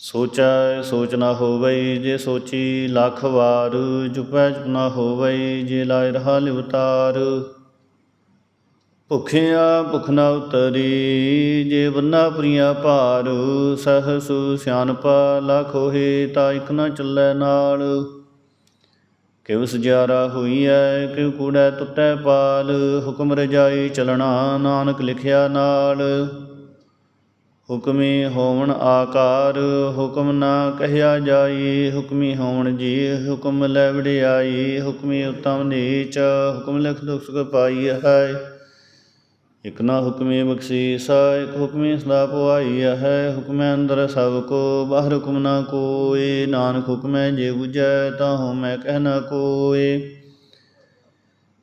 ਸੋਚੈ ਸੋਚ ਨਾ ਹੋਵਈ ਜੇ ਸੋਚੀ ਲੱਖ ਵਾਰ, ਜੁਪੈ ਜੁਪ ਨਾ ਹੋਵਈ ਜੇ ਲਾਇ ਰਹਾ ਲਿਵਤਾਰ। ਭੁਖਿਆ ਭੁਖ ਨਾ ਉਤਰੀ, ਜੇ ਬੰਨਾ ਪ੍ਰੀਆ ਭਾਰ, ਸਹਸ ਸਿਆਨਪਾ ਲੱਖ ਹੋਏ ਤਾਂ ਇਕ ਨਾ ਚੱਲੈ ਨਾਲ। ਕਿਵ ਸਜਾਰਾ ਐ ਕਿਵ ਕੂੜੈ ਟੁੱਟੈ ਪਾਲ, ਹੁਕਮ ਰਜਾਈ ਚਲਣਾ ਨਾਨਕ ਲਿਖਿਆ ਨਾਲ। ਹੁਕਮੀ ਹੋਵਣ ਆਕਾਰ, ਹੁਕਮ ਨਾ ਕਹਿਆ ਜਾਈ, ਹੁਕਮੀ ਹੋਵਣ ਜੀ, ਹੁਕਮ ਲੈ ਵਡਿਆਈ, ਹੁਕਮੀ ਉਤਮ ਨੀਚ, ਹੁਕਮ ਲਿਖ ਦੁਖ ਸੁਖ ਪਾਈ ਹੈ ਇਕ ਨਾ ਹੁਕਮੀ ਬਖਸ਼ੀਸ, ਇਕ ਹੁਕਮੀ ਸਦਾ ਪੁਆਈ ਹੈ ਹੁਕਮੈ ਅੰਦਰ ਸਭ ਕੋ, ਬਾਹਰ ਹੁਕਮ ਨਾ ਕੋਏ ਨਾਨਕ ਹੁਕਮੈ ਜੇ ਬੁਝੈ, ਤਾਂ ਹਉ ਮੈਂ ਕਹਿ ਨਾ ਕੋਏ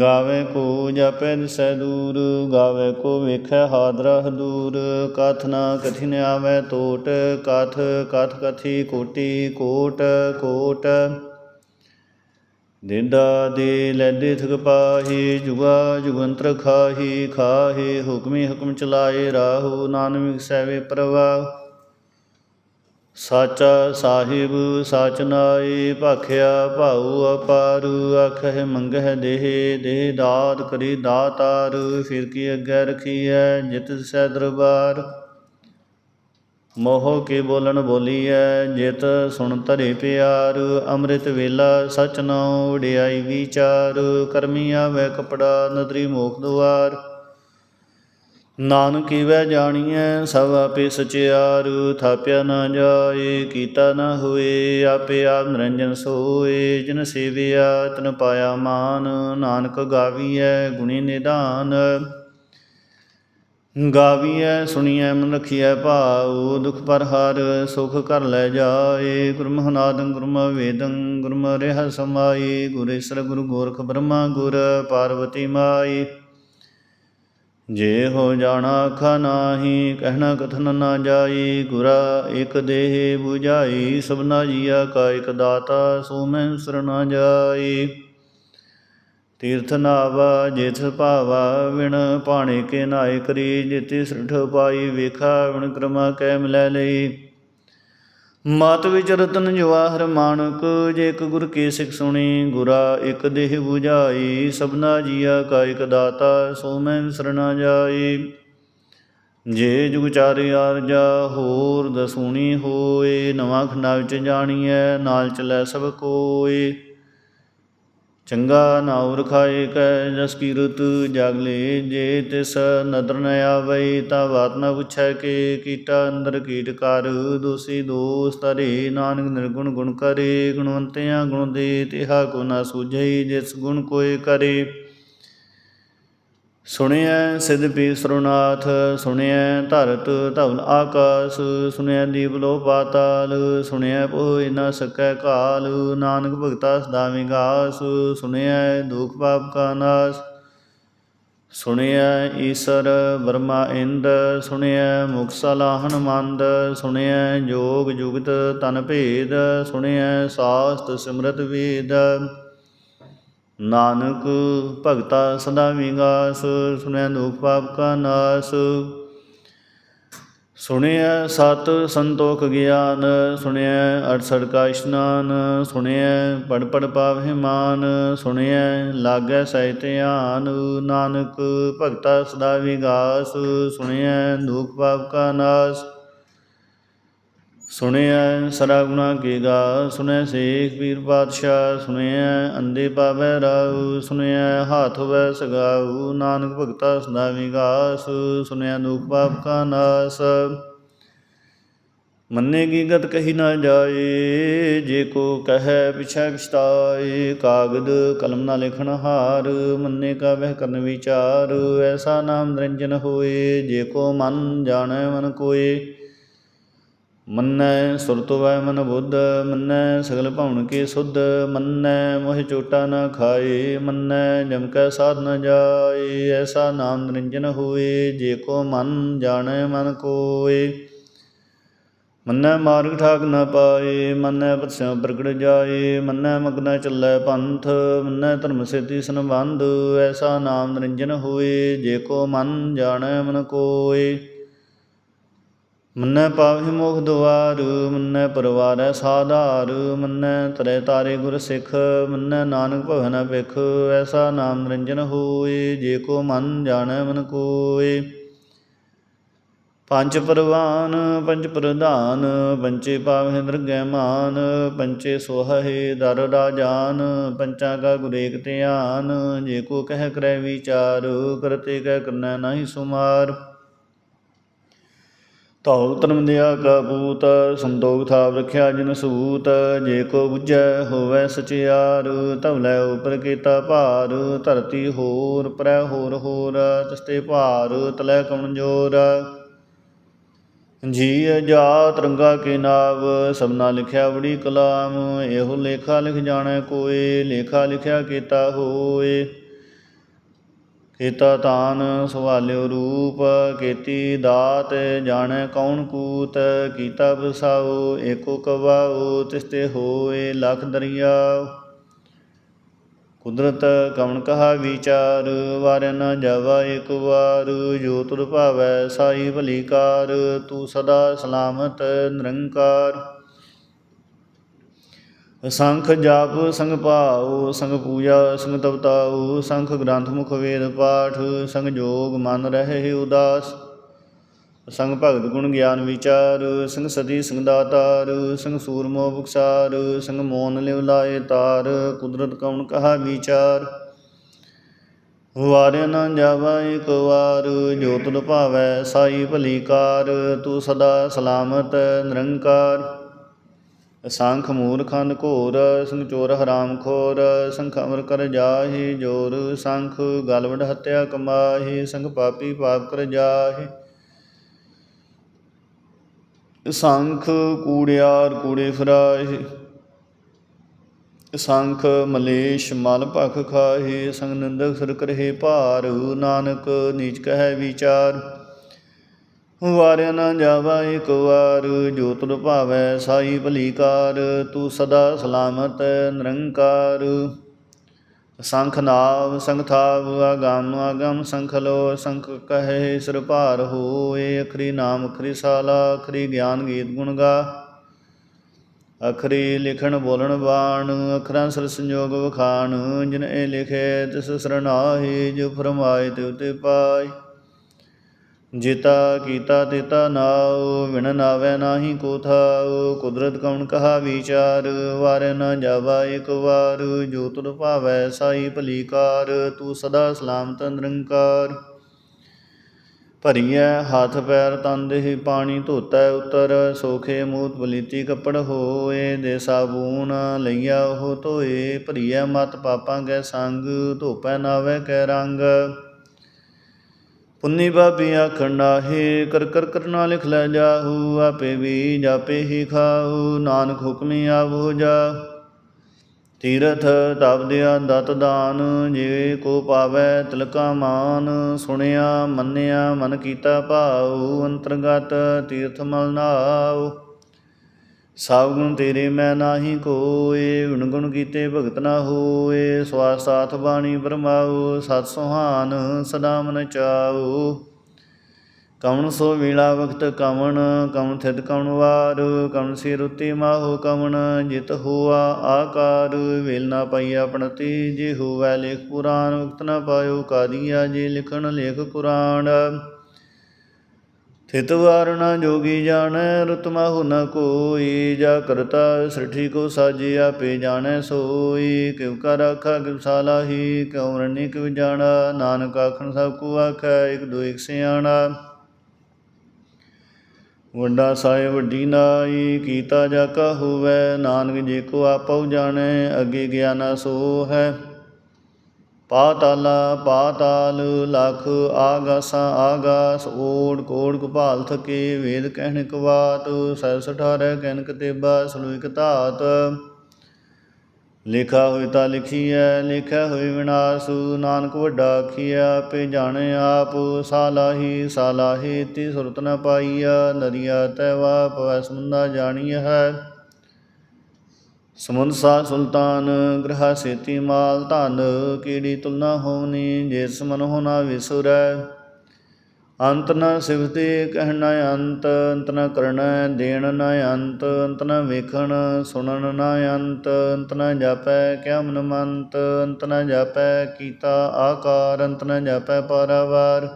ਗਾਵੇ ਕੋ ਜਪੈ ਦਿਸੈ ਦੂਰ, ਗਾਵੇ ਕੋ ਵੇਖੈ ਹਾਦਰਾ ਦੂਰ। ਕਥ ਨਾ ਕਥਿਨ ਆਵੈ ਟੋਟ ਕਥ ਕਥ ਕਥੀ ਕੋਟੀ ਕੋਟ ਕੋਟ। ਦਿੰਦਾ ਦੇ ਲੈਦੇ ਥਕ ਪਾਹੀ, ਜੁਗਾ ਜੁਗੰਤਰ ਖਾਹੀ ਖਾਹੀ, ਹੁਕਮੀ ਹੁਕਮ ਚਲਾਏ ਰਾਹੂ, ਨਾਨਕ ਸੈਵੇ ਪ੍ਰਵਾਹ। ਸਚ ਸਾਹਿਬ, ਸਚ ਨਾਈ ਭਾਖਿਆ ਭਾਉ ਅਪਾਰ, ਆਖਹਿ ਮੰਗਹਿ ਦੇਹ ਦੇਹ ਦਾਤ ਕਰੀ ਦਾਤਾਰ, ਫਿਰ ਕੀ ਅੱਗੇ ਰਖੀਐ ਜਿਤ ਸੈ ਦਰਬਾਰ? ਮੋਹ ਕੇ ਬੋਲਣ ਬੋਲੀਐ, ਜਿਤ ਸੁਣ ਧਰੇ ਪਿਆਰ, ਅੰਮ੍ਰਿਤ ਵੇਲਾ ਸਚ ਨਾਉ ਵਡਿਆਈ ਵਿਚਾਰ, ਕਰਮੀ ਆਵੈ ਕਪੜਾ ਨਦਰੀ ਮੋਖ ਦੁਆਰ। ਨਾਨਕ ਵੈ ਜਾਣੀਐ, ਸਭ ਆਪੇ ਸਚਿਆਰ, ਥਾਪਿਆ ਨਾ ਜਾਏ, ਕੀਤਾ ਨਾ ਹੋਏ, ਆਪੇ ਆਪ ਨਿਰੰਜਨ ਸੋਏ, ਜਿਨ ਸੇਵਿਆ ਤਨ ਪਾਇਆ ਮਾਨ, ਨਾਨਕ ਗਾਵੀਐ ਗੁਣੀ ਨਿਦਾਨ। ਗਾਵੀਐ, ਸੁਣੀਐ, ਮਨ ਰਖੀਐ ਭਾਉ, ਦੁਖ ਪਰ ਹਰ, ਸੁਖ ਕਰ ਲੈ ਜਾਏ, ਗੁਰਮੁਖ ਨਾਦੰ ਗੁਰਮੁਖ ਵੇਦੰ ਗੁਰਮੁਖ ਰਹਿ ਸਮਾਈ ਗੁਰੇਸ਼ਰ ਗੁਰੂ ਗੋਰਖ ਬ੍ਰਹਮਾ ਗੁਰ, ਪਾਰਵਤੀ ਮਾਈ ਜੇ ਹੋ ਜਾਣਾ ਆਖਾ ਨਾਹੀ, ਕਹਿਣਾ ਕਥਨ ਨਾ ਜਾਈ, ਗੁਰਾ ਇਕ ਦੇਹ 부ਝਾਈ ਸਭਨਾ ਜੀਆ ਕਾ ਇਕ ਦਾਤਾ, ਸੋ ਮੈਂ ਸਰਣਾ ਜਾਈ। ਤੀਰਥ ਨਾਵਾ ਜਿਤ ਭਾਵਾ, ਵਿਣ ਪਾਣੇ ਕੇ ਨਾਇ ਕਰੀ ਜਿਤੀ ਸ੍ਰਿਠ ਪਾਈ, ਵੇਖਾ, ਵਿਣ ਕਰਮਾ ਕੈ ਮਿਲੈ ਲਈ। ਮਤ ਵਿੱਚ ਰਤਨ ਜਵਾਹਰ ਮਾਨਕ, ਜੇ ਇੱਕ ਗੁਰ ਕੀ ਸਿੱਖ ਸੁਣੀ, ਗੁਰਾ ਇੱਕ ਦੇਹ 부ਝਾਈ ਸਭਨਾ ਜੀਆ ਕਾ ਇਕ ਦਾਤਾ, ਸੋ ਮੈਂ ਵਿਸਰਨਾ ਜਾਈ। ਜੇ ਜੁਗ ਚਾਰਿ ਆਰਜਾ ਹੋਰ ਦਸੂਣੀ ਹੋਏ, ਨਵਾਂ ਖੰਡਾ ਵਿੱਚ ਜਾਣੀਐ, ਨਾਲ ਚਲੈ ਸਭ ਕੋਏ। ਚੰਗਾ ਨਾ ਰਖਾਏ ਕੈ ਜਸ ਕੀਰਤ ਜਾਗਲੇ ਜੇ ਤਿਸ ਨਦਰ ਨ ਆਵਈ ਤਾ ਬਾਤ ਨ ਪੁੱਛੈ ਕੇ ਕੀਟਾ ਅੰਦਰ ਕੀਟ ਕਰ, ਦੋਸੀ ਦੋਸ ਤਰੇ ਨਾਨਕ ਨਿਰਗੁਣ ਗੁਣ ਕਰੇ, ਗੁਣਵੰਤਿਆਂ ਗੁਣ ਦੇ, ਤਿਹਾ ਕੋ ਨਾ ਸੂਝਈ ਜਿਸ ਗੁਣ ਕੋਏ ਕਰੇ। ਸੁਣਿਐ ਸਿਧ ਪੀ ਸਰੁਨਾਥ ਸੁਣਿਐ ਧਰਤ ਧਵਲ ਆਕਾਸ, ਸੁਣਿਐ ਦੀਪ ਲੋ ਪਾਤਾਲ, ਸੁਣਿਐ ਪੋਇ ਨ ਸਕੈ ਕਾਲ, ਨਾਨਕ ਭਗਤਾ ਸਦਾ ਵਿਗਾਸ ਸੁਣਿਐ ਦੁਖ ਪਾਪ ਕਾ ਨਾਸ, ਸੁਣਿਐ ਈਸਰ ਬਰਮਾ ਇੰਦ, ਸੁਣਿਐ ਮੁਖ ਸਲਾਹਨ ਮੰਦ, ਸੁਣਿਐ ਜੋਗ ਜੁਗਤ ਤਨ ਭੇਦ, ਸੁਣਿਐ ਸਾਸਤ ਸਿਮਰਤ ਵੇਦ। ਨਾਨਕ ਭਗਤਾ ਸਦਾ ਵਿਗਾਸ, ਸੁਣਿਆ ਦੁਖ ਪਾਪ ਕਾ ਨਾਸ। ਸੁਣਿਆ ਸਤ ਸੰਤੋਖ ਗਿਆਨ ਸੁਣਿਆ ਅਠਸੜ ਕਾ ਇਸ਼ਨਾਨ ਸੁਣਿਆ ਪੜ ਪੜ ਪਾਵਹਿ ਮਾਨ ਸੁਣਿਆ ਲਾਗੈ ਸਹਿ ਧਿਆਨ। ਨਾਨਕ ਭਗਤਾ ਸਦਾ ਵਿਗਾਸ ਸੁਣਿਆ ਦੁਖ ਪਾਪ ਕਾ ਨਾਸ। ਸੁਣਿਆ ਸਰਾ ਗੁਣਾ ਕੀ ਗਾ ਸੁਣਿਆ ਸੇਖ ਵੀਰ ਪਾਤਸ਼ਾਹ ਸੁਣਿਆ ਅੰਦੇ ਪਾਵੈ ਰਾਉ ਸੁਣਿਆ ਹਾਥ ਵੈ ਸਗਾਉ ਨਾਨਕ ਭਗਤਾ ਸਦਾ ਵਿਗਾਸ ਸੁਣਿਆ ਦੁਖ ਪਾਪ ਕਾ ਨਾਸ। ਮੰਨੇ ਕੀ ਗਤ ਕਹੀ ਨਾ ਜਾਏ, ਜੇ ਕੋ ਕਹੈ ਪਿਛੈ ਪਛਤਾਏ, ਕਾਗਦ ਕਲਮ ਨਾ ਲਿਖਣ ਹਾਰ, ਮੰਨੇ ਕਾ ਵਹਿ ਕਰਨ ਵਿਚਾਰ, ਐਸਾ ਨਾਮ ਨਿਰੰਜਨ ਹੋਏ, ਜੇ ਕੋ ਮਨ ਜਾਣੈ ਮਨ ਕੋਏ। ਮੰਨੈ ਸੁਰਤੁ ਵੈ ਮਨ ਬੁੱਧ, ਮੰਨੈ ਸਗਲ ਭਉਣ ਕੀ ਸੁਧ, ਮੰਨੈ ਮੋਹਿ ਚੋਟਾ ਨਾ ਖਾਏ, ਮੰਨੈ ਜਮ ਕੈ ਸਾਧ ਨ ਜਾਏ, ਐਸਾ ਨਾਮ ਨਿਰੰਜਨ ਹੋਏ, ਜੇ ਕੋ ਮਨ ਜਾਣੈ ਮਨ ਕੋਏ। ਮੰਨੈ ਮਾਰਗ ਠਾਕ ਨ ਪਾਏ, ਮੰਨੈ ਪਤਸਿਆ ਪ੍ਰਗਟ ਜਾਏ, ਮੰਨੈ ਮਗਨਾ ਚੱਲੈ ਪੰਥ, ਮੰਨੈ ਧਰਮ ਸੇਤੀ ਸੰਬੰਧ, ਐਸਾ ਨਾਮ ਨਿਰੰਜਨ ਹੋਏ, ਜੇ ਕੋ ਮਨ ਜਾਣੈ ਮਨ ਕੋਏ। ਮੰਨੈ ਪਾਵਹਿ ਮੋਖ ਦੁਆਰ, ਮੰਨੈ ਪਰਵਾਰੈ ਸਾਧਾਰ, ਮੰਨੈ ਤਰੇ ਤਾਰੇ ਗੁਰ ਸਿੱਖ, ਮੰਨੈ ਨਾਨਕ ਭਵਨ ਭਿਖ ਐਸਾ ਨਾਮ ਨਿਰੰਜਨ ਹੋਏ, ਜੇ ਕੋ ਮਨ ਜਾਣੈ ਮਨ ਕੋਏ। ਪੰਜ ਪਰਵਾਨ, ਪੰਜ ਪ੍ਰਧਾਨ ਪੰਚੇ ਪਾਵਹਿ ਦਰਗਹਿ ਮਾਨ ਪੰਚੇ ਸੋਹਹਿ ਦਰ ਰਾਜਾਨ ਪੰਚਾਂ ਕਾ ਗੁਰੇਕ ਧਿਆਨ, ਜੇ ਕੋ ਕਹਿ ਕਰੈ ਵਿਚਾਰ, ਕਰਤੇ ਕਹਿ ਕਰਨਾ ਨਾਹੀ ਸੁਮਾਰ। ਧੌਲ ਧਰਮ ਦਿਆ ਕਾ ਪੂਤ ਸੰਤੋਖ ਥਾਪ ਰਖਿਆ ਜਿਨ ਸੂਤ, ਜੇ ਕੋ ਬੁਝੈ ਹੋਵੈ ਸਚਿਆਰ ਧਵਲੇ ਉਪਰ ਕੀਤਾ ਭਾਰ, ਧਰਤੀ ਹੋਰ, ਪਰੈ ਹੋਰ ਹੋਰ, ਤਸਤੇ ਭਾਰ, ਤਲੈ ਕਉਣ ਜੋਰ। ਜੀ ਜਾਤ ਰੰਗਾ ਕੇ ਨਾਵ, ਸਭਨਾ ਲਿਖਿਆ ਬੜੀ ਕਲਾਮ, ਇਹੋ ਲੇਖਾ ਲਿਖ ਜਾਣੈ ਕੋਏ, ਲੇਖਾ ਲਿਖਿਆ ਕੀਤਾ ਹੋਏ। ਕੀਤਾ ਤਾਨ ਸਵਾਲਿਓ ਰੂਪ, ਕੀਤੀ ਦਾਤ ਜਾਣੈ ਕੌਣ ਕੂਤ, ਕੀਤਾ ਬਸਾਓ ਏਕੋ ਕਵਾਓ, ਤਿਸਤੇ ਹੋਏ ਲਖ ਦਰਿਆ। ਕੁਦਰਤ ਕਵਣ ਕਹਾ ਵਿਚਾਰ ਵਾਰ ਨ ਜਾਵਾ ਇਕ ਵਾਰ, ਜੋ ਤੁਰ ਭਾਵੈ ਸਾਈ ਭਲੀ ਕਾਰ, ਤੂੰ ਸਦਾ ਸਲਾਮਤ ਨਿਰੰਕਾਰ। ਸੰਖ ਜਾਪ ਸੰਗ ਭਾਉ, ਸੰਗ ਪੂਜਾ ਸੰਗ ਤਪਤਾਉ ਸੰਖ ਗ੍ਰੰਥ ਮੁਖ ਵੇਦ ਪਾਠ, ਸੰਗ ਜੋਗ ਮਨ ਰਹੇ ਉਦਾਸ। ਸੰਗ ਭਗਤ ਗੁਣ ਗਿਆਨ ਵਿਚਾਰ, ਸੰਗ ਸਦੀ ਸੰਗ ਦਾਤਾਰ, ਸੰਗ ਸੂਰਮੋ ਬੁਖਸਾਰ ਸੰਗ ਮੋਨ ਲਿਵ ਲਾਏ ਤਾਰ, ਕੁਦਰਤ ਕਉਣ ਕਹਾ ਵਿਚਾਰ। ਵਾਰਿਆ ਨਾ ਜਾਵਾ ਇਕ ਵਾਰ, ਜੋ ਤੁਧ ਭਾਵੈ ਸਾਈ ਭਲੀ ਕਾਰ, ਤੂੰ ਸਦਾ ਸਲਾਮਤ ਨਿਰੰਕਾਰ। ਸੰਖ ਮੂਰਖੰਦ ਘੋਰ ਸੰਗ ਚੋਰ ਹਰਾਮ ਖੋਰ, ਸੰਖ ਅਮਰ ਕਰ ਜਾਹੀ, ਜੋਰ ਸੰਖ ਗਲਵੜ ਹੱਤਿਆ ਕਮਾਹੀ, ਸੰਗ ਪਾਪੀ ਪਾਪ ਕਰ ਜਾਹੀ। ਸੰਖ ਕੂੜਿਆਰ ਕੂੜੇ ਫਿਰਾਹੀ, ਸੰਖ ਮਲੇਸ਼ ਮਲ ਭਖ ਖਾਹੀ, ਸੰਗ ਨਿੰਦਕ ਸੁਰ ਕਰਹੇ ਭਾਰ, ਨਾਨਕ ਨੀਚ ਕਹੈ ਵਿਚਾਰ। ਵਾਰਿਆ ਨਾ ਜਾਵਾ ਇਕ ਵਾਰ, ਜੋ ਤੁਧ ਭਾਵੈ ਸਾਈ ਭਲੀ ਕਾਰ ਤੂੰ ਸਦਾ ਸਲਾਮਤ ਨਿਰੰਕਾਰ। ਸੰਖ ਨਾਵ, ਸੰਖ ਥਾਵ, ਆਗਮ ਆਗਮ ਸੰਖ ਲੋ, ਸੰਖ ਕਹੇ ਸਿਰ ਭਾਰ ਹੋਏ, ਅਖਰੀ ਨਾਮ, ਅਖਰੀ ਸਾਲਾ, ਅਖਰੀ ਗਿਆਨ ਗੀਤ ਗੁਣ ਗਾ। ਅਖਰੀ ਲਿਖਣ ਬੋਲਣ ਬਾਣ, ਅਖਰਾਂ ਸਰ ਸੰਜੋਗ ਵਖਾਣ, ਜਿਨ ਇਹ ਲਿਖੇ ਤਿਸ ਸਰਨਾਹੀ ਜੋ ਫਰਮਾਏ ਤੇ ਉਤੇ ਪਾਈ। ਜਿਤਾ ਕੀਤਾ ਤਿਤਾ ਨਾਉ ਵਿਣ ਨਾਵੇ ਨਾਹੀ ਕੋ ਥਾਉ, ਕੁਦਰਤ ਕਉਣ ਕਹਾ ਵਿਚਾਰ, ਵਾਰ ਨ ਜਾਵਾ ਇਕ ਵਾਰ, ਜੋ ਤੁਧ ਭਾਵੈ ਸਾਈ ਭਲੀਕਾਰ, ਤੂੰ ਸਦਾ ਸਲਾਮਤ ਨਿਰੰਕਾਰ। ਭਰੀਐ ਹੱਥ ਪੈਰ ਤਨ ਦੇਹ ਪਾਣੀ ਧੋਤੈ ਉਤਰ, ਸੋਖੇ ਮੂਤ ਬਲੀਤੀ ਕੱਪੜ ਹੋਏ, ਦੇ ਸਾਬੂਨ ਲਈਆ ਉਹ ਧੋਏ, ਭਰੀਐ ਮਤ ਪਾਪਾਂ ਕੈ ਸੰਗ, ਧੋਪੈ ਨਾਵੇ ਕੈ ਰੰਗ। ਪੁੰਨੀ ਬਾਬੀ ਆਖਣ ਨਾਹੀ ਕਰ ਕਰ ਕਰਨਾ ਲਿਖ ਲੈ ਜਾਹੂ, ਆਪੇ ਬੀਜ ਆਪੇ ਹੀ ਖਾਹੂ, ਨਾਨਕ ਹੁਕਮੀ ਆਵੋ ਜਾ ਤੀਰਥ ਤਪ ਦਿਆ ਦਤ ਦਾਨ, ਜੇ ਕੋ ਪਾਵੈ ਤਿਲਕਾ ਮਾਨ, ਸੁਣਿਆ ਮੰਨਿਆ ਮਨ ਕੀਤਾ ਭਾਉ, ਅੰਤਰਗਤ ਤੀਰਥ ਮਲ ਨਾਉ। ਸਭ ਗੁਣ ਤੇਰੇ ਮੈਂ ਨਾਹੀ ਕੋਏ ਗੁਣ ਗੁਣ ਕੀਤੇ ਭਗਤ ਨਾ ਹੋਏ। ਸਵਾਸ ਸਾਥ ਬਾਣੀ ਬਰਮਾਉ ਸਤ ਸੁਹਾਨ ਸਦਾ ਮਨ ਚਾਉ ਕਵਣ ਸੋ ਵੇਲਾ ਵਕਤ ਕਵਣ ਕਵਣ ਥਿਤ ਕਵਣ ਵਾਰ। ਕਵਣ ਸੇ ਰੁਤੀ ਮਾਹੋ ਕਵਣ ਜਿਤ ਹੋਆ ਆਕਾਰ। ਵੇਲ ਨਾ ਪਾਈ ਆਪਣਤੀ ਜੇ ਹੋਵੇ ਲੇਖ ਪੁਰਾਨ ਵਕਤ ਨਾ ਪਾਇਓ ਕਾਦੀਆ ਜੇ ਲਿਖਣ ਲੇਖ ਕੁਰਾਨ। ਥਿਤ ਵਾਰਣਾ ਜੋਗੀ ਜਾਣੈ, ਰੁਤ ਮਾਹੁ ਨ ਕੋਈ। ਜਾ ਕਰਤਾ ਸ੍ਰਿਠੀ ਕੋ ਸਾਜੀ ਆਪੇ ਜਾਣੈ ਸੋਈ। ਕਿਵ ਕਰ ਆਖਾ ਕਿਵ ਸਾਲਾਹੀ, ਕਿਉ ਰਣੀ ਕਿਵ ਜਾਣਾ। ਨਾਨਕ ਆਖਣ ਸਭ ਕੋ ਆਖੈ, ਇਕ ਦੋ ਇਕ ਸਿਆਣਾ। ਵੱਡਾ ਸਾਇ ਵੱਡੀ ਨਾਈ, ਕੀਤਾ ਜਾ ਕਾ ਹੋਵੈ। ਨਾਨਕ ਜੇ ਕੋ ਆਪਉ ਜਾਣੈ, ਅੱਗੇ ਗਿਆਨਾ ਸੋ ਹੈ ਪਾਤਾਲਾ, ਪਾਤਾਲ ਲਖ ਆਗਾਸਾਂ ਆਗਾਸ, ਓੜ ਕੋੜ ਕਪਾਲ ਥਕੇ ਵੇਦ ਕਹਿਣ ਕਵਾਤ ਸੈ ਸਠਾਰੈ ਕੈਨਕ ਤੇਬਾ ਸਲੂਇਕ ਧਾਤ। ਲਿਖਾ ਹੋਇ ਤਾ ਲਿਖੀਐ, ਲਿਖਿਆ ਹੋਇ ਵਿਨਾਸ਼ੁ, ਨਾਨਕ ਵੱਡਾ ਆਖੀਐ, ਆਪੇ ਜਾਣੇ ਆਪ, ਸਾਲਾਹੀ ਸਾਲਾਹੀ ਤੀ ਸੁਰਤ ਨ ਪਾਈਆ ਨਰੀਆ ਤੈਵਾ ਪਵੈ ਸਮੁੰਦਾ ਜਾਣੀ ਹੈ। ਸਮੁੰਦ ਸਾ ਸੁਲਤਾਨ, ਗ੍ਰਹ ਸੇਤੀ ਮਾਲ ਧਨ, ਕੀੜੀ ਤੁਲਨਾ ਹੋਣੀ ਜਿਸ ਮਨ ਹੋਣਾ ਵਿਸੁਰੈ। ਅੰਤ ਨ ਸਿਵਤੇ ਕਹਿ ਅੰਤ ਅੰਤ ਨ ਕਰਣ ਦੇਣ ਨ ਅੰਤ ਅੰਤ ਨ ਵੇਖਣ ਸੁਣਨ ਨ ਅੰਤ ਅੰਤ ਨ ਜਾਪੈ ਕਿਆ ਮਨ ਮੰਤ ਅੰਤ ਨ ਜਾਪੈ ਕੀਤਾ ਆਕਾਰ, ਅੰਤ ਨ ਜਾਪੈ ਪਾਰਾਵਾਰ।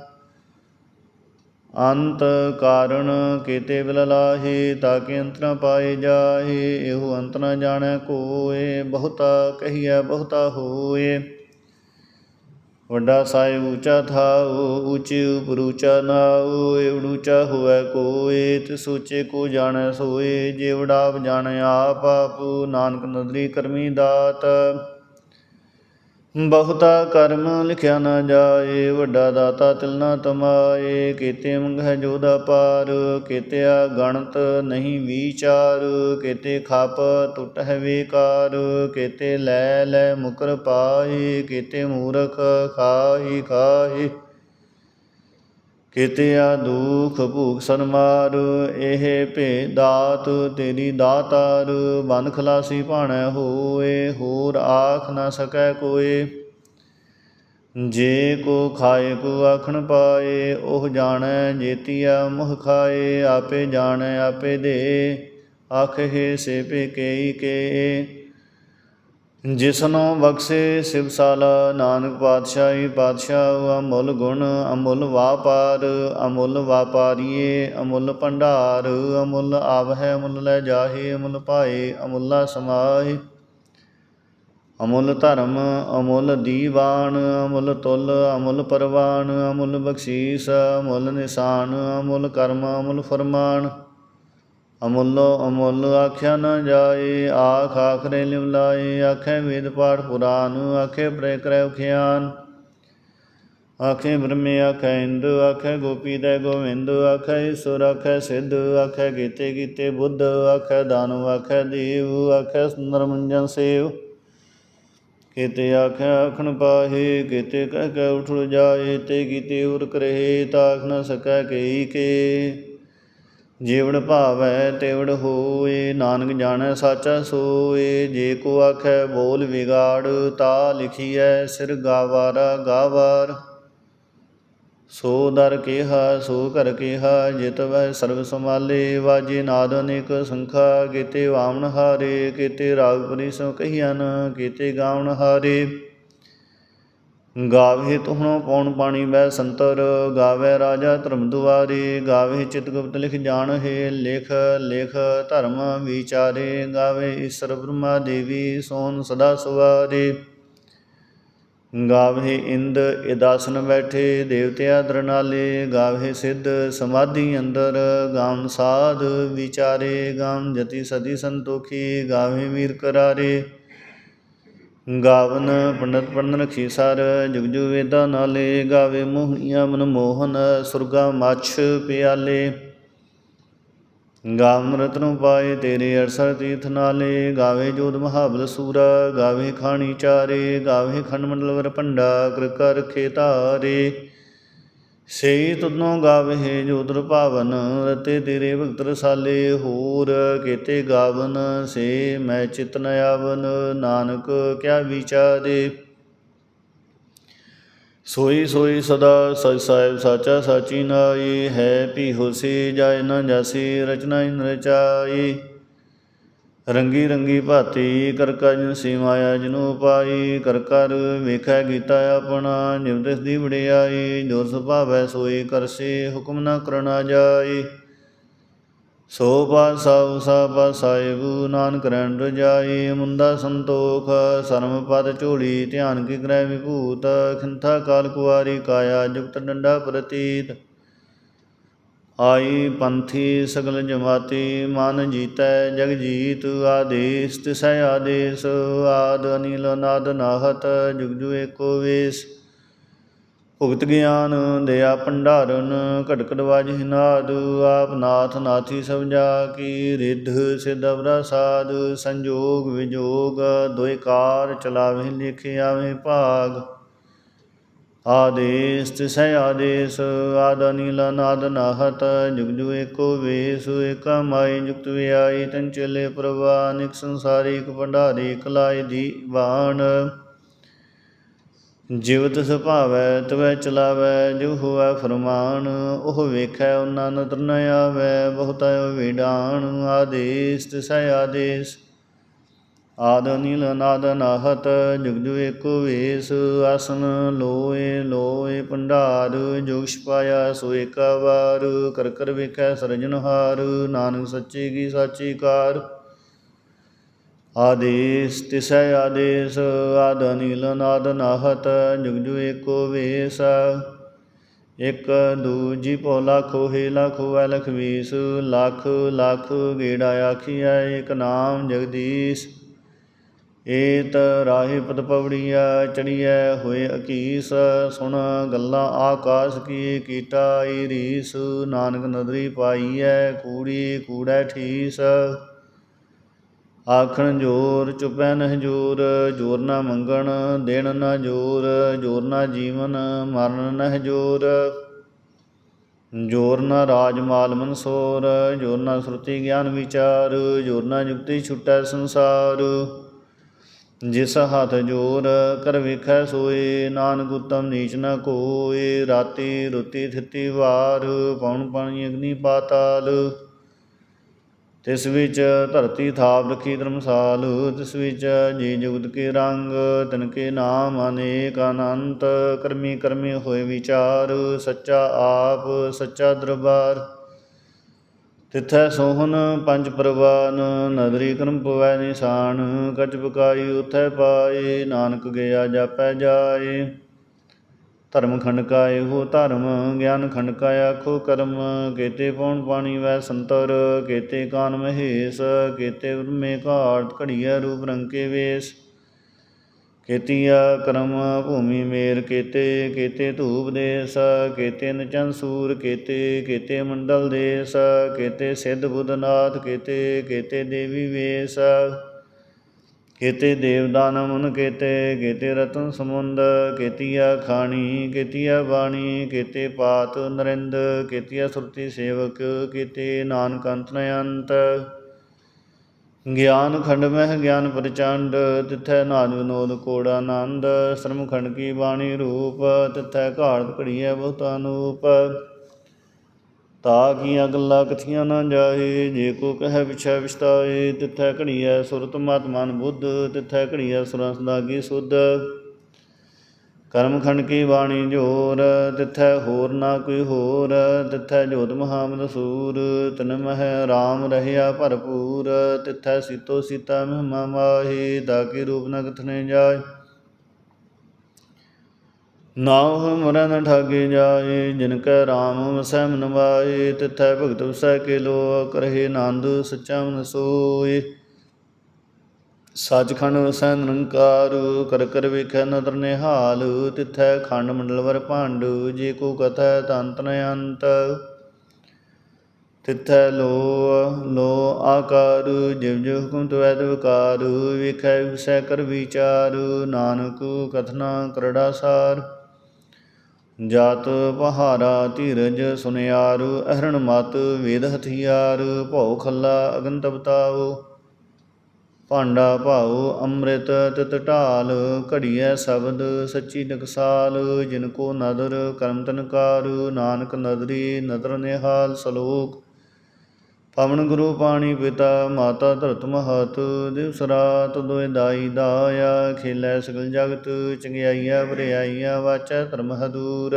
ਅੰਤ ਕਾਰਣ ਕੀਤੇ ਬਿਲ ਲਾਹੀ ਤਾਕੇ ਅੰਤ ਨ ਪਾਏ ਜਾਹੇ, ਇਹੋ ਅੰਤ ਨ ਜਾਣੈ ਕੋਏ, ਬਹੁਤਾ ਕਹੀਐ, ਬਹੁਤਾ ਹੋਏ। ਵੱਡਾ ਸਾਹਿਬ ਊਚਾ ਥਾਉ ਊਚੇ ਉਪਰ ਊਚਾ ਨਾਉ ਏਵੜ ਊਚਾ ਹੋਵੇ ਕੋਏ ਤੇ ਸੋਚੇ ਕੋ ਜਾਣੈ ਸੋਏ, ਜੇ ਵਡਾਪ ਜਾਣੈ ਆਪ ਆਪੂ, ਨਾਨਕ ਨਦਰੀ ਕਰਮੀ ਦਾਤ। ਬਹੁਤਾ ਕਰਮ ਲਿਖਿਆ ਨਾ ਜਾਏ, ਵੱਡਾ ਦਾਤਾ ਤਿਲ ਨਾ ਤਮਾਏ। ਕੀਤੇ ਮੰਗਹਿ ਜੋਦਾ ਪਾਰ, ਕੀਤਿਆ ਗਣਤ ਨਹੀਂ ਵਿਚਾਰ। ਕੀਤੇ ਖਪ ਟੁੱਟਹਿ ਵਿਕਾਰ, ਕੀਤੇ ਲੈ ਲੈ ਮੁਕਰ ਪਾਏ। ਕੀਤੇ ਮੂਰਖ ਖਾਹੀ ਖਾਹੀ ਕੀਤਿਆ ਦੁਖ ਭੂਖ ਸੰਮਾਰ ਇਹ ਭੇ ਦਾਤ ਤੇਰੀ ਦਾਤਾਰ ਬੰਦ ਖਲਾਸੀ ਭਾਣੈ ਹੋਏ, ਹੋਰ ਆਖ ਨਾ ਸਕੈ ਕੋਏ। ਜੇ ਕੋ ਖਾਏ, ਕੋ ਆਖਣ ਪਾਏ, ਉਹ ਜਾਣੈ, ਜੇਤੀਆ ਮੁਖ ਖਾਏ, ਆਪੇ ਜਾਣੈ, ਆਪੇ ਦੇ। ਆਖੇ ਸੇ ਪੇ ਕੇਈ ਕੇ ਜਿਸਨੋ ਬਖਸ਼ੇ ਸ਼ਿਵ ਸਿਵਸਾਲ ਨਾਨਕ ਪਾਤਸ਼ਾਹੀ ਪਾਤਸ਼ਾਹ, ਅਮੁੱਲ ਗੁਣ, ਅਮੁੱਲ ਵਾਪਾਰ, ਅਮੁੱਲ ਵਾਪਾਰੀਏ, ਅਮੁੱਲ ਭੰਡਾਰ, ਅਮੁੱਲ ਆਵਹਿ, ਅਮੁੱਲ ਲੈ ਜਾਹੇ, ਅਮੁੱਲ ਪਾਏ ਅਮੁੱਲਾ ਸਮਾਏ ਅਮੁੱਲ ਧਰਮ, ਅਮੁੱਲ ਦੀਵਾਨ, ਅਮੁੱਲ ਤੁਲ, ਅਮੁੱਲ ਪਰਵਾਨ, ਅਮੁੱਲ ਬਖਸ਼ੀਸ, ਅਮੁੱਲ ਨਿਸ਼ਾਨ, ਅਮੁੱਲ ਕਰਮ, ਅਮੁੱਲ ਫਰਮਾਨ। ਅਮੁੱਲੋ ਅਮੁੱਲ ਆਖਿਆ ਨਾ ਜਾਏ, ਆਖ ਆਖਰੇ ਲਿਵ ਲਾਏ, ਆਖੇ ਵੇਦ ਪਾਠ ਪੁਰਾਨ, ਆਖੇ ਪ੍ਰੇ ਕਰੈ ਉਖਿਆਨ। ਆਖੇ ਬ੍ਰਹਮੇ, ਆਖੇ ਇੰਦ ਆਖੇ ਗੋਪੀ ਦੇ ਗੋਵਿੰਦ ਆਖੇ ਈਸ਼ਵਰ, ਆਖੇ ਸਿੱਧ, ਆਖੇ ਗੀਤੇ ਗੀਤੇ ਬੁੱਧ, ਆਖੇ ਦਾਨਵ ਆਖੇ ਦੇਵ, ਆਖੇ ਸੁੰਦਰ ਮੰਜਨ ਸੇਵ। ਕੀਤੇ ਆਖੇ ਆਖਣ ਪਾਹੇ, ਕੀਤੇ ਕਹਿ ਕੇ ਉਠ ਜਾਏ, ਤੇ ਕੀਤੇ ਉਰ ਕਰਹਿ ਤਾਖ ਨ ਸਕੈ ਕਈ ਕੇ। ਜੀਵੜ ਭਾਵੈ ਤੇਵੜ ਹੋਏ, ਨਾਨਕ ਜਾਣੈ ਸਾਚਾ ਸੋਏ, ਜੇ ਕੋ ਆਖੈ ਬੋਲ ਵਿਗਾੜ, ਤਾ ਲਿਖੀਐ ਸਿਰ ਗਾਵਾਰਾ ਗਾਵਾਰ। ਸੋ ਦਰ ਕਿਹਾ, ਸੋ ਕਰ ਕਿਹਾ, ਜਿਤ ਵੈ ਸਰਬ ਸਮਾਲੇ ਵਾਜੇ ਨਾਦ ਅਨੇਕ ਸੰਖਾ, ਕੀਤੇ ਵਾਮਨ ਹਾਰੇ, ਕੀਤੇ ਰਾਗ ਪਰੀ ਸੋ ਕੀਤੇ ਗਾਵਨ ਹਾਰੇ। ਗਾਵੇ ਤੁਹਣੋ ਪੌਣ ਪਾਣੀ ਬੈ ਸੰਤਰ ਗਾਵੇ ਰਾਜਾ ਧਰਮ ਦੁਆਰੇ ਗਾਵੇ ਚਿਤ ਗੁਪਤ ਲਿਖ ਜਾਣ ਹੈ ਲੇਖ ਲੇਖ ਧਰਮ ਵਿਚਾਰੇ ਗਾਵੇ ਈਸ਼ਰ ਬ੍ਰਹਮਾ ਦੇਵੀ ਸੋਨ ਸਦਾ ਸੁਵਾਰੇ। ਗਾਵੇ ਇੰਦ ਇਦਾਸਨ ਬੈਠੇ, ਦੇਵਤਿਆ ਦਰਨਾਲੇ ਗਾਵੇ ਸਿੱਧ ਸਮਾਧੀ ਅੰਦਰ, ਗਾਵਨ ਸਾਧ ਵਿਚਾਰੇ, ਗਾਵਨ ਜਤੀ ਸਦੀ ਸੰਤੋਖੀ ਗਾਵੇ ਵੀਰ ਕਰਾਰੇ। ਗਾਵਨ ਪੰਡਤ ਪੜਨ ਰਖੀ ਸਰ ਜੁਗ ਜੁਗ ਵੇਦਾ ਨਾਲੇ ਗਾਵੇ ਮੋਹਣੀਆਂ ਮਨ ਮੋਹਨ, ਸੁਰਗਾ ਮਛ ਪਿਆਲੇ। ਗਾਵਨ ਰਤਨੁ ਪਾਏ ਤੇਰੇ ਅਰਸਰ ਤੀਰਥ ਨਾਲੇ, ਗਾਵੇ ਜੋਤ ਮਹਾਬਲ ਸੂਰਾ, ਗਾਵੇ ਖਾਣੀ ਚਾਰੇ, ਗਾਵੇ ਖੰਡ ਮੰਡਲ ਵਰ ਭੰਡਾ, ਕਰ ਕਰ ਖੇਤਾਰੇ। ਸਈ ਤੁਧਨੋ ਗਾਵੇ ਜੋਦਰ ਭਾਵਨ, ਰਤੇ ਤੇਰੇ ਭਗਤ ਰਸਾਲੇ ਹੋਰ ਕੇਤੇ ਗਾਵਨ, ਸੇ ਮੈਂ ਚਿਤ ਨ ਆਵਨ, ਨਾਨਕ ਕਿਆ ਵਿਚਾਰੇ ਸੋਈ ਸੋਈ ਸਦਾ ਸਚ ਸਾਹਿਬ ਸਾਚਾ ਸਾਚੀ ਨਾਈ ਹੈ ਪੀ ਹੋਸੀ ਜਾਇ ਨ ਜਾਸੀ ਰਚਨਾ ਇਨ ਰਚਾਈ ਰੰਗੀ ਰੰਗੀ ਭਾਤੀ ਕਰ ਕਜ ਸੀਮਾਇਆ ਜਨੂ ਪਾਈ, ਕਰ ਕਰ ਵੇਖੈ ਗੀਤਾ ਆਪਣਾ ਨਿਵਦਿਸ ਦੀ ਵਡਿਆਈ, ਜੋ ਸੁਭਾਵੈ ਸੋਈ ਕਰਸੇ ਹੁਕਮ ਨਾ ਕਰਨਾ ਜਾਈ। ਸੋ ਪਾਸਾ ਉਸਾ ਪਾਸਾਇਬੂ ਨਾਨਕ ਰਣ ਰਜਾਈ ਮੁੰਦਾ ਸੰਤੋਖ, ਸਰਮ ਪਦ ਝੋਲੀ, ਧਿਆਨ ਕੀ ਗ੍ਰਹਿ ਵਿਭੂਤ, ਖਿੰਥਾ ਕਾਲ ਕੁਵਾਰੀ ਕਾਇਆ, ਜੁਗਤ ਡੰਡਾ ਪ੍ਰਤੀਤ। ਆਈ ਪੰਥੀ ਸਗਲ ਜਮਾਤੀ, ਮਨ ਜੀਤੈ ਜਗ ਜੀਤ ਆਦੇਸ ਤਿਸੈ ਆਦੇਸ, ਆਦ ਅਨਿਲ ਨਾਦ ਨਾਹਤ, ਜੁਗ ਜੁ ਏਕੋ ਵੇਸ। ਭੁਗਤ ਗਿਆਨ ਦਇਆ ਭੰਡਾਰਨ ਘਟਕੜ ਵਾਜਿ ਨਾਦ ਆਪ ਨਾਥ ਨਾਥੀ ਸਭ ਜਾ ਕੀ, ਰਿੱਧ ਸਿਧ ਅਵਰਾ ਸਾਧ, ਸੰਜੋਗ ਵਿਜੋਗ, ਦੋਇ ਚਲਾਵੇ ਲਿਖਿਆਵੇਂ ਭਾਗ। ਆਦੇਸ ਤਿਸੈ ਆਦੇਸ ਆਦ ਅਨਿਲ ਨਾਦ ਨਾਹਤ, ਜੁਗ ਜੁ ਏਕੋ ਵੇਸ, ਏਕਾ ਮਾਈ ਜੁਗਤ ਵਿਆਈ, ਤਨ ਚਲੇ ਪ੍ਰਵਾਨਿਕ ਸੰਸਾਰੀ, ਇਕ ਭੰਡਾਰੀ ਕਲਾਈ ਦੀ ਬਾਣ ਜਿਵਤ ਸੁਭਾਵੈ ਤਵੈ ਚਲਾਵੈ ਜੋ ਹੋਵੈ ਫਰਮਾਨ, ਉਹ ਵੇਖੈ ਉਹਨਾਂ ਨਦਰ ਨ ਆਵੈ, ਬਹੁਤਾ ਵਿਡਾਣ ਆਦੇਸ ਤਿਸੈ ਆਦੇਸ ਆਦ ਨੀਲ ਨਾਦ ਨਾਹਤ, ਜੁਗ ਜੁਗ ਏਕੋ ਵੇਸ, ਆਸਨ ਲੋਏ ਲੋਏ ਭੰਡਾਰ, ਜੁਗ ਛਪਾਇਆ ਸੋ ਏਕਾ ਵਾਰ, ਕਰ ਕਰ ਵੇਖੈ ਸਰਜਨਹਾਰ ਨਾਨਕ ਸੱਚੀ ਕੀ ਸਾਚੀ ਕਾਰ। ਆਦੇਸ ਤਿਸੈ ਆਦੇਸ, ਆਦ ਨੀਲ ਨਾਦ ਨਾਹਤ, ਜੁਗ ਜੁਗ ਏਕੋ ਵੇਸ। ਇਕ ਦੂਜੀ ਭੋ ਲੱਖੋ ਹੈ ਲੱਖੋ ਵੈ ਲਖ ਵੀਸ ਲੱਖ ਲੱਖ ਗੇੜਾ ਆਖੀਐ ਇਕ ਨਾਮ ਜਗਦੀਸ਼। ਏਤ ਰਾਹੀ ਪਦ ਪਵੜੀਆ ਚੜੀਐ ਹੋਏ ਅਕੀਸ, ਸੁਣ ਗੱਲਾਂ ਆਕਾਸ ਕੀ ਕੀਟਾ ਈ ਰੀਸ, ਨਾਨਕ ਨਦਰੀ ਪਾਈਐ, ਕੂੜੀ ਕੂੜੈ ਠੀਸ। ਆਖਣ ਜੋਰ, ਚੁਪੈ ਨਹ ਜੋਰ ਜੋਰ ਨਾ ਮੰਗਣ, ਦੇਣ ਨਾ ਜੋਰ ਜੋਰ ਨਾ ਜੀਵਨ, ਮਰਨ ਨਹ ਜੋਰ। ਜੋਰ ਨਾ ਰਾਜ ਮਾਲ ਮਨਸੋਰ, ਜੋਰ ਨਾ ਸੁਰਤੀ ਗਿਆਨ ਵਿਚਾਰ, ਜੋਰ ਨਾ ਜੁਗਤੀ ਛੁਟੈ ਸੰਸਾਰ। ਜਿਸ ਹੱਥ ਜੋਰ ਕਰ ਵਿਖੈ ਸੋਏ, ਨਾਨਕ ਉਤਮ ਨੀਚ ਨ ਕੋਏ, ਰਾਤੀ ਰੁਤੀ ਥਿਤੀ ਵਾਰ, ਪਉਣ ਪਾਣੀ ਅਗਨੀ ਪਾਤਾਲ। ਤਿਸ ਵਿੱਚ ਧਰਤੀ ਥਾਪ ਰਖੀ ਧਰਮਸਾਲ, ਤਿਸ ਵਿੱਚ ਜੀ ਜੁਗਤ ਕੇ ਰੰਗ, ਤਿਨ ਕੇ ਨਾਮ ਅਨੇਕ ਅਨੰਤ, ਕਰਮੀ ਕਰਮੀ ਹੋਏ ਵਿਚਾਰ, ਸੱਚਾ ਆਪ, ਸੱਚਾ ਦਰਬਾਰ। ਤਿਥੈ ਸੋਹਨ ਪੰਜ ਪ੍ਰਵਾਨ ਨਦਰੀ ਕਰਮ ਪਵੈ ਨਿਸ਼ਾਨ ਕਚ ਬਕਾਈ ਉਥੈ ਪਾਏ, ਨਾਨਕ ਗਿਆ ਜਾਪੈ ਜਾਏ। ਧਰਮ ਖੰਡਕਾ ਇਹੋ ਧਰਮ, ਗਿਆਨ ਖੰਡਕਾ ਆਖੋ ਕਰਮ। ਕੇਤੇ ਪਉਣ ਪਾਣੀ ਵੈ ਸੰਤਰ, ਕੇਤੇ ਕਾਨ ਮਹੇਸ਼, ਕੇਤੇ ਬ੍ਰਹਮੇ ਘਾਟ ਘੜੀਐ ਰੂਪ ਰੰਕੇ ਵੇਸ। ਕੇਤੀਆ ਕਰਮ ਭੂਮੀ ਮੇਰ ਕੇਤੇ ਕੇਤੇ ਧੂਪ ਦੇਸ ਕੇਤੇ ਨਚਨ ਸੂਰ ਕੇਤੇ ਕੇਤੇ ਮੰਡਲ ਦੇਸ ਕੇਤੇ ਸਿੱਧ ਬੁੱਧਨਾਥ ਕੇਤੇ ਕੇਤੇ ਦੇਵੀ ਵੇਸ, ਕੇਤੇ ਦੇਵਦਾਨ ਮਨ ਕੇਤੇ ਕੇਤੇ ਰਤਨ ਸਮੁੰਦ ਕੇਤੀਆ ਖਾਣੀ, ਕੇਤੀਆ ਬਾਣੀ, ਕੇਤੇ ਪਾਤ ਨਰਿੰਦ, ਕੇਤੀਆ ਸੁਰਤੀ ਸੇਵਕ, ਕੇਤੇ ਨਾਨਕ ਅੰਤ ਅੰਤ। ਗਿਆਨ ਖੰਡ ਮਹਿ ਗਿਆਨ ਪ੍ਰਚੰਡ, ਤਿਥੈ ਨਾਦ ਵਿਨੋਦ ਕੋੜ ਆਨੰਦ ਸ਼ਰਮ ਖੰਡ ਕੀ ਬਾਣੀ ਰੂਪ, ਤਿਥੈ ਘਾੜਤ ਘੜੀਐ ਬਹੁਤ ਅਨੂਪ। ਤਾ ਕੀਆਂ ਗੱਲਾਂ ਕਥੀਆਂ ਨਾ ਜਾਏ ਜੇ ਕੋ ਕਹੈ ਵਿਛੈ ਵਿਸਤਾਏ ਤਿਥੈ ਘੜੀਐ ਸੁਰਤ ਮਤ ਮਨ ਬੁੱਧ, ਤਿਥੈ ਘੜੀਐ ਸੁਰਸ ਦਾਗੀ ਸੁਧ। ਕਰਮਖੰਡ ਕੀ ਬਾਣੀ ਜੋਰ, ਤਿਥੈ ਹੋਰ ਨਾ ਕੋਈ ਹੋਰ, ਤਿਥੈ ਜੋਤ ਮਹਾਮਦ ਸੂਰ, ਤਨ ਮਹਿ RAM ਰਹਿਆ ਭਰਪੂਰ, ਤਿਥੈ ਸੀਤੋ ਸੀਤਾ ਮਹਿਮਾ ਮਾਹੀ ਦਾਕੀ ਰੂਪ ਨ ਕਥਨੇ ਜਾਏ। ਨਾਉ ਮਰਨ ਠਾਗੇ ਜਾਏ, ਜਿਨ ਕੈ RAM ਵਸੈ ਮਨ ਵਾਏ ਤਿਥੈ ਭਗਤ ਵਸੈ ਕੇ ਲੋਕ, ਰਹੇ ਨੰਦ ਸੱਚਾ ਮਨ ਸੋਏ। ਸੱਚਖੰਡ ਵਸੈ ਨਿਰੰਕਾਰ, ਕਰ ਕਰ ਵੇਖੈ ਨਦਰ ਨਿਹਾਲ, ਤਿਥੈ ਖੰਡ ਮੰਡਲ ਵਰ ਭਾਂਡ, ਜੇ ਕੋ ਕਥੈ ਤੰਤ ਨ ਅੰਤ। ਤਿਥੈ ਲੋ ਲੋ ਆਕਾਰ, ਜਿਵ ਜਿਵ ਹੁਕਮ ਤਵੈਦ ਵਿਕਾਰ ਵੇਖੈ ਵਿਸੈ ਕਰ ਵਿਚਾਰ, ਨਾਨਕ ਕਥਨਾ ਕਰੜਾ ਸਾਰ। ਜਾਤ ਪਹਾਰਾ ਧੀਰਜ ਸੁਨਿਆਰ, ਅਹਰਣ ਮਤ ਵੇਦ ਹਥਿਆਰ, ਭਉ ਖੱਲਾ ਅਗਨ ਤਪਤਾਓ ਭਾਂਡਾ ਭਾਉ ਅੰਮ੍ਰਿਤ ਤਿਤ ਢਾਲ, ਘੜੀਐ ਸ਼ਬਦ ਸੱਚੀ ਨਕਸਾਲ, ਜਿਨ ਕੋ ਨਦਰ ਕਰਮ ਤਨਕਾਰ, ਨਾਨਕ ਨਦਰੀ ਨਦਰ ਨਿਹਾਲ ਸਲੋਕ। ਪਵਨ ਗੁਰੂ ਪਾਣੀ ਪਿਤਾ, ਮਾਤਾ ਧਰਤ ਮਹਤ, ਦਿਵਸ ਰਾਤ ਦੋਇ ਦਾਈ ਦਾਇਆ, ਖੇਲੇ ਸਗਲ ਜਗਤ ਚੰਗਿਆਈਆ ਬਰਿਆਈਆ ਵਾਚੈ ਧਰਮ ਹਦੂਰ